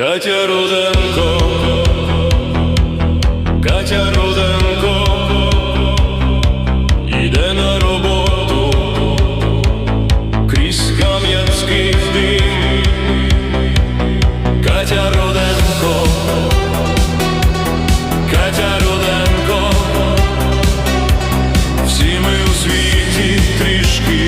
Катя Руденко, Катя Руденко, іде на роботу, крізь кам'янський дим. Катя Руденко, Катя Руденко, всі ми у світі трішки.